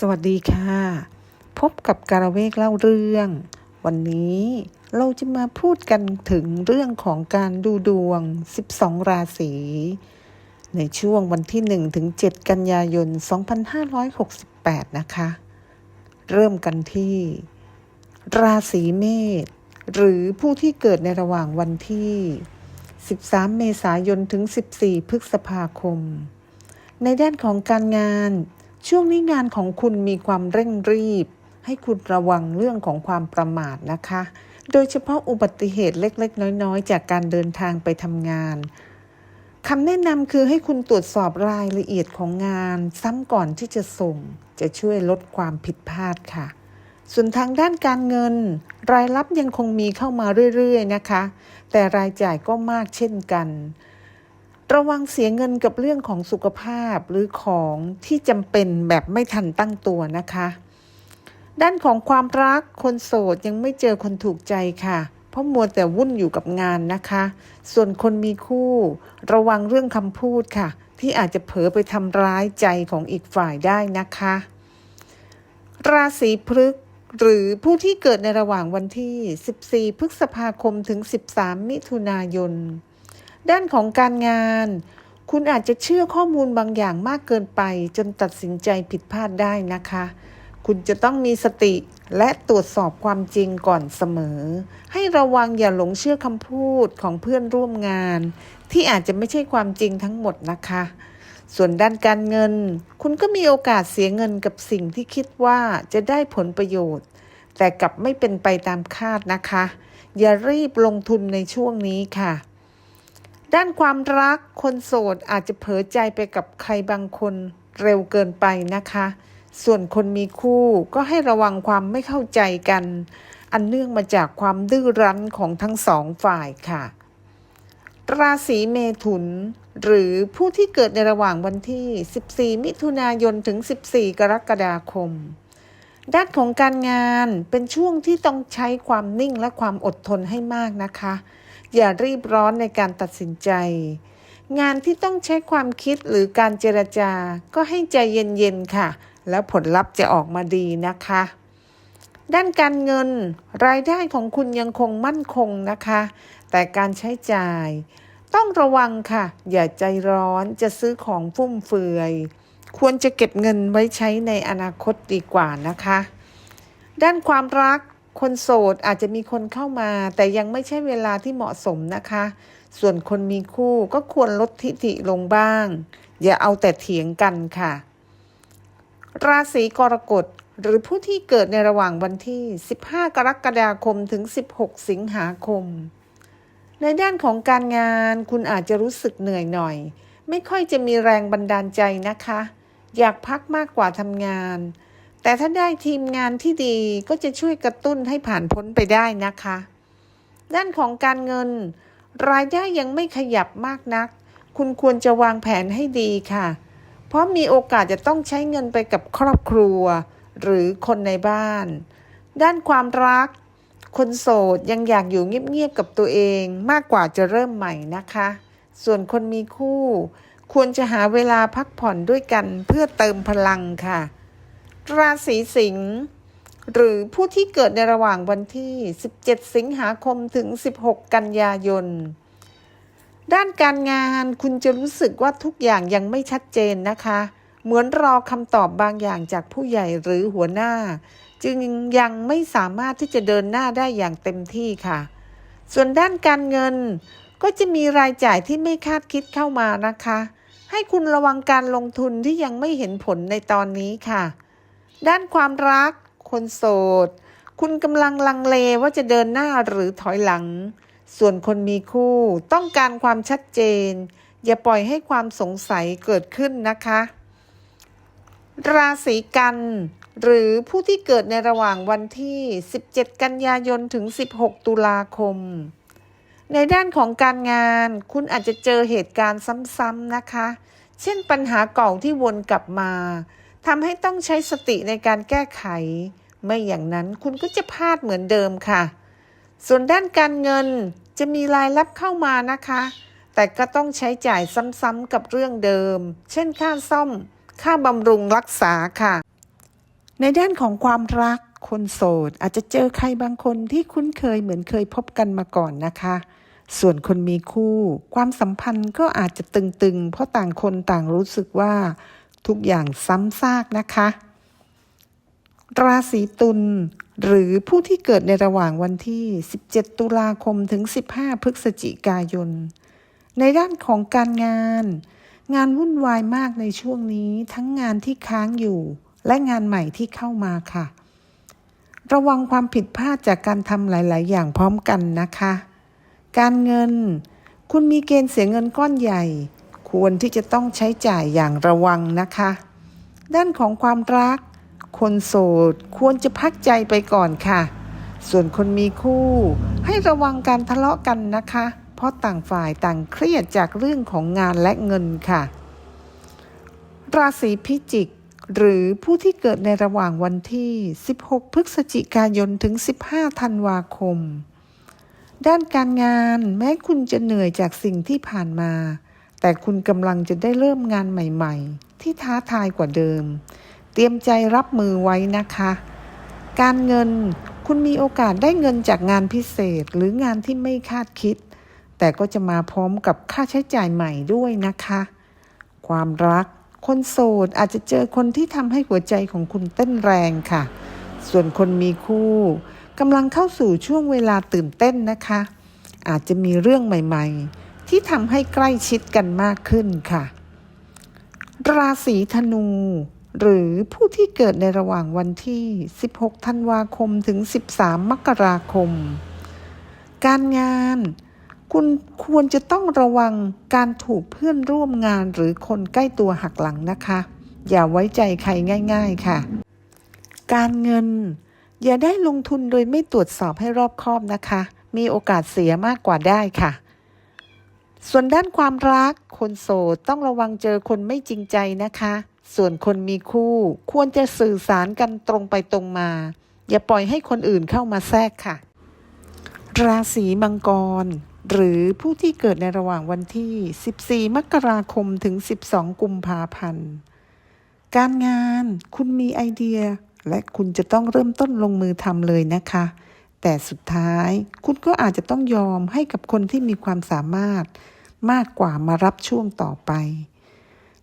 สวัสดีค่ะ พบกับการเวกเล่าเรื่อง วันนี้เราจะมาพูดกันถึงเรื่องของการดูดวง 12 ราศี ในช่วงวันที่ 1 ถึง 7 กันยายน 2568 นะคะ เริ่มกันที่ ราศีเมษหรือผู้ที่เกิดในระหว่างวันที่ 13 เมษายนถึง 14 พฤษภาคม ในด้านของการงาน ช่วงนี้งานของคุณมีความเร่งรีบ ให้คุณระวังเรื่องของความประมาทนะคะ โดยเฉพาะอุบัติเหตุเล็ก ๆ น้อย ๆ จากการเดินทางไปทำงานคำแนะนำคือให้คุณตรวจสอบรายละเอียดของงาน ซ้ำก่อนที่จะส่ง จะช่วยลดความผิดพลาดค่ะ ส่วนทางด้านการเงิน รายรับยังคงมีเข้ามาเรื่อย ๆ นะคะ แต่รายจ่ายก็มากเช่นกัน ระวังเสียเงินกับเรื่องของสุขภาพหรือของที่จำเป็นแบบไม่ทันตั้งตัวนะคะ ด้านของความรักคนโสดยังไม่เจอคนถูกใจค่ะ เพราะมัวแต่วุ่นอยู่กับงานนะคะ ส่วนคนมีคู่ ระวังเรื่องคำพูดค่ะ ที่อาจจะเผลอไปทำร้ายใจของอีกฝ่ายได้นะคะ ราศีพฤกษภหรือผู้ที่เกิดในระหว่างวันที่ 14 พฤษภาคม ถึง 13 มิถุนายน ด้านของการงาน คุณอาจจะเชื่อข้อมูลบางอย่างมากเกินไป จนตัดสินใจผิดพลาดได้นะคะ คุณจะต้องมีสติและตรวจสอบความจริงก่อนเสมอ ให้ระวังอย่าหลงเชื่อคำพูดของเพื่อนร่วมงาน ที่อาจจะไม่ใช่ความจริงทั้งหมดนะคะ ส่วนด้านการเงิน คุณก็มีโอกาสเสียเงินกับสิ่งที่คิดว่าจะได้ผลประโยชน์ แต่กลับไม่เป็นไปตามคาดนะคะ อย่ารีบลงทุนในช่วงนี้ค่ะ ด้านความรักคนโสดอาจจะเผลอใจไปกับใครบางคนเร็วเกินไปนะคะ ส่วนคนมีคู่ก็ให้ระวังความไม่เข้าใจกัน อันเนื่องมาจากความดื้อรั้นของทั้งสองฝ่ายค่ะ ราศีเมถุน หรือผู้ที่เกิดในระหว่างวันที่ 14 มิถุนายนถึง 14 กรกฎาคม ด้านของการงานเป็นช่วงที่ต้องใช้ความนิ่งและความอดทนให้มากนะคะ อย่ารีบร้อนในการตัดสินใจ งานที่ต้องใช้ความคิดหรือการเจรจา ก็ให้ใจเย็นๆค่ะ แล้วผลลัพธ์จะออกมาดีนะคะ ด้านการเงิน รายได้ของคุณยังคงมั่นคงนะคะ แต่การใช้จ่าย ต้องระวังค่ะ อย่าใจร้อนจะซื้อของฟุ่มเฟือย ควรจะเก็บเงินไว้ใช้ในอนาคตดีกว่านะคะ ด้านความรัก คนโสดอาจจะมีคนเข้ามา แต่ยังไม่ใช่เวลาที่เหมาะสมนะคะ ส่วนคนมีคู่ก็ควรลดทิฐิลงบ้าง อย่าเอาแต่เถียงกันค่ะ ราศีกรกฎหรือผู้ที่เกิดในระหว่างวันที่ 15 กรกฎาคมถึง 16 สิงหาคม ในด้านของการงานคุณอาจจะรู้สึกเหนื่อยหน่อย ไม่ค่อยจะมีแรงบันดาลใจนะคะ อยากพักมากกว่าทำงาน แต่ถ้าได้ทีมงานที่ดีก็จะช่วยกระตุ้นให้ผ่านพ้นไปได้นะคะ ด้านของการเงิน รายได้ยังไม่ขยับมากนัก คุณควรจะวางแผนให้ดีค่ะ เพราะมีโอกาสจะต้องใช้เงินไปกับครอบครัว หรือคนในบ้าน ด้านความรัก คนโสดยังอยากอยู่เงียบๆกับตัวเองมากกว่าจะเริ่มใหม่นะคะ ส่วนคนมีคู่ ควรจะหาเวลาพักผ่อนด้วยกันเพื่อเติมพลังค่ะ ราศีสิงห์หรือผู้ที่เกิดในระหว่างวันที่ 17 สิงหาคมถึง 16 กันยายน ด้านการงานคุณจะรู้สึกว่าทุกอย่างยังไม่ชัดเจนนะคะ เหมือนรอคำตอบบางอย่างจากผู้ใหญ่หรือหัวหน้า จึงยังไม่สามารถที่จะเดินหน้าได้อย่างเต็มที่ค่ะ ส่วนด้านการเงินก็จะมีรายจ่ายที่ไม่คาดคิดเข้ามานะคะ ให้คุณระวังการลงทุนที่ยังไม่เห็นผลในตอนนี้ค่ะ ด้านความรัก คนโสด คุณกำลังลังเลว่าจะเดินหน้าหรือถอยหลัง ส่วนคนมีคู่ ต้องการความชัดเจน อย่าปล่อยให้ความสงสัยเกิดขึ้นนะคะ ราศีกัน หรือผู้ที่เกิดในระหว่างวันที่ 17 กันยายนถึง 16 ตุลาคม ในด้านของการงาน คุณอาจจะเจอเหตุการณ์ซ้ำๆนะคะ เช่นปัญหาเก่าที่วนกลับมา ทำให้ต้องใช้สติในการแก้ไข ไม่อย่างนั้นคุณก็จะพลาดเหมือนเดิมค่ะ ส่วนด้านการเงินจะมีรายรับเข้ามานะคะ แต่ก็ต้องใช้จ่ายซ้ำๆกับเรื่องเดิม เช่นค่าซ่อม ค่าบำรุงรักษาค่ะ ในด้านของความรักคนโสดอาจจะเจอใครบางคนที่คุ้นเคยเหมือนเคยพบกันมาก่อนนะคะ ส่วนคนมีคู่ ความสัมพันธ์ก็อาจจะตึงๆ เพราะต่างคนต่างรู้สึกว่า ทุกอย่างซ้ำซากนะคะ ราศีตุลหรือผู้ที่เกิดในระหว่างวันที่ 17 ตุลาคมถึง 15 พฤศจิกายน ในด้านของการงาน งานวุ่นวายมากในช่วงนี้ทั้งงานที่ค้างอยู่ และงานใหม่ที่เข้ามาค่ะ ระวังความผิดพลาดจากการทำหลาย ๆ อย่างพร้อมกันนะคะ การเงิน คุณมีเกณฑ์เสียเงินก้อนใหญ่ ควรที่จะต้องใช้จ่ายอย่างระวังนะคะ ด้านของความรัก คนโสดควรจะพักใจไปก่อนค่ะ ส่วนคนมีคู่ ให้ระวังการทะเลาะกันนะคะ เพราะต่างฝ่ายต่างเครียดจากเรื่องของงานและเงินค่ะ ราศีพิจิก หรือผู้ที่เกิดในระหว่างวันที่ 16 พฤศจิกายนถึง 15 ธันวาคม ด้านการงานแม้คุณจะเหนื่อยจากสิ่งที่ผ่านมา แต่คุณกำลังจะได้เริ่มงานใหม่ๆ ที่ท้าทายกว่าเดิม เตรียมใจรับมือไว้นะคะ การเงินคุณมีโอกาสได้เงินจากงานพิเศษหรืองานที่ไม่คาดคิด แต่ก็จะมาพร้อมกับค่าใช้จ่ายใหม่ด้วยนะคะ ความรัก คนโสดอาจจะเจอคนที่ทำให้หัวใจของคุณเต้นแรงค่ะ ส่วนคนมีคู่กำลังเข้าสู่ช่วงเวลาตื่นเต้นนะคะ อาจจะมีเรื่องใหม่ ๆ ที่ทำให้ใกล้ชิดกันมากขึ้นค่ะ ราศีธนู หรือผู้ที่เกิดในระหว่างวันที่ 16 ธันวาคมถึง 13 มกราคม การงานคุณควรจะต้องระวังการถูกเพื่อนร่วมงานหรือคนใกล้ตัวหักหลังนะคะ อย่าไว้ใจใครง่าย ๆค่ะ การเงิน อย่าได้ลงทุนโดยไม่ตรวจสอบให้รอบคอบนะคะ มีโอกาสเสียมากกว่าได้ค่ะ ส่วนด้านความรัก คนโสดต้องระวังเจอคนไม่จริงใจนะคะ ส่วนคนมีคู่ ควรจะสื่อสารกันตรงไปตรงมา อย่าปล่อยให้คนอื่นเข้ามาแทรกค่ะ ราศีมังกร หรือผู้ที่เกิดในระหว่างวันที่ 14 มกราคมถึง 12 กุมภาพันธ์ การงานคุณมีไอเดีย และคุณจะต้องเริ่มต้นลงมือทำเลยนะคะ แต่สุดท้ายคุณก็อาจจะต้องยอมให้กับคนที่มีความสามารถมากกว่ามารับช่วงต่อไป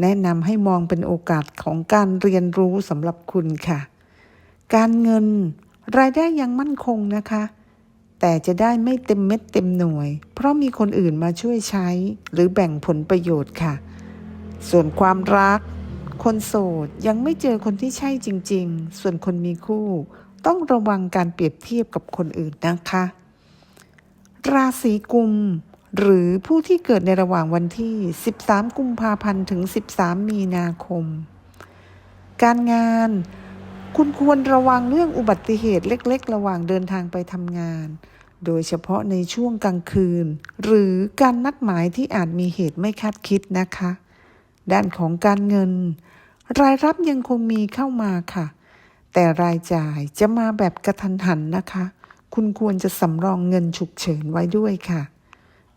แนะนำให้มองเป็นโอกาสของการเรียนรู้สำหรับคุณค่ะ การเงินรายได้ยังมั่นคงนะคะ แต่จะได้ไม่เต็มเม็ดเต็มหน่วย เพราะมีคนอื่นมาช่วยใช้ หรือแบ่งผลประโยชน์ค่ะ ส่วนความรัก คนโสดยังไม่เจอคนที่ใช่จริง ๆ ส่วนคนมีคู่ ต้องระวังการเปรียบเทียบกับคนอื่นนะคะ ราศีกุม หรือผู้ที่เกิดในระหว่างวันที่ 13 กุมภาพันธ์ถึง 13 มีนาคม การงาน คุณควรระวังเรื่องอุบัติเหตุเล็ก ๆ ระหว่างเดินทางไปทำงาน โดยเฉพาะในช่วงกลางคืน หรือการนัดหมายที่อาจมีเหตุไม่คาดคิดนะคะ ด้านของการเงิน รายรับยังคงมีเข้ามาค่ะ แต่รายจ่ายจะมาแบบกระทันหันนะคะ คุณควรจะสำรองเงินฉุกเฉินไว้ด้วยค่ะ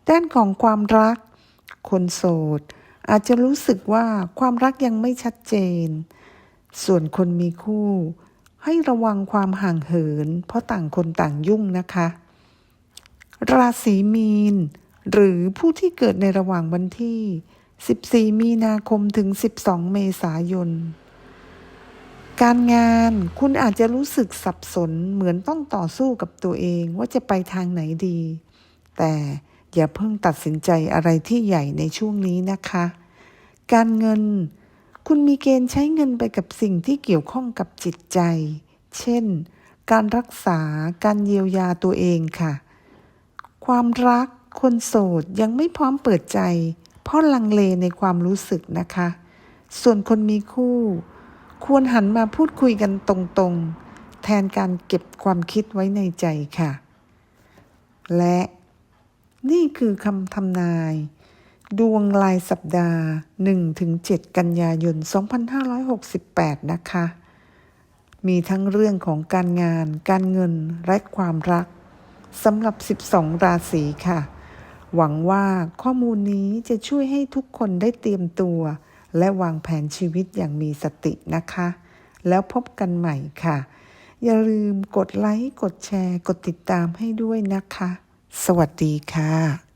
ด้านของความรัก คนโสด อาจจะรู้สึกว่าความรักยังไม่ชัดเจน ส่วนคนมีคู่ ให้ระวังความห่างเหิน เพราะต่างคนต่างยุ่งนะคะ ราศีมีน หรือผู้ที่เกิดในระหว่างวันที่ 14 มีนาคมถึง 12 เมษายน การงานคุณอาจจะรู้สึกสับสนเหมือนต้องต่อสู้กับตัวเองว่าจะไปทางไหนดี แต่อย่าเพิ่งตัดสินใจอะไรที่ใหญ่ในช่วงนี้นะคะ การเงิน คุณมีเกณฑ์ใช้เงินไปกับสิ่งที่เกี่ยวข้องกับจิตใจ เช่น การรักษาการเยียวยาตัวเองค่ะ ความรักคนโสดยังไม่พร้อมเปิดใจ เพราะลังเลในความรู้สึกนะคะ ส่วนคนมีคู่ ควรหันมาพูดคุยกันตรงๆ แทนการเก็บความคิดไว้ในใจค่ะ และนี่คือคำทำนาย ดวงรายสัปดาห์ 1-7 กันยายน 2568 นะคะ มีทั้งเรื่องของการงาน การเงิน และความรักสำหรับ 12 ราศีค่ะ หวังว่าข้อมูลนี้จะช่วยให้ทุกคนได้เตรียมตัว และวางแผนชีวิตอย่างมีสตินะคะ แล้วพบกันใหม่ค่ะ อย่าลืมกดไลค์ กดแชร์ กดติดตามให้ด้วยนะคะ สวัสดีค่ะ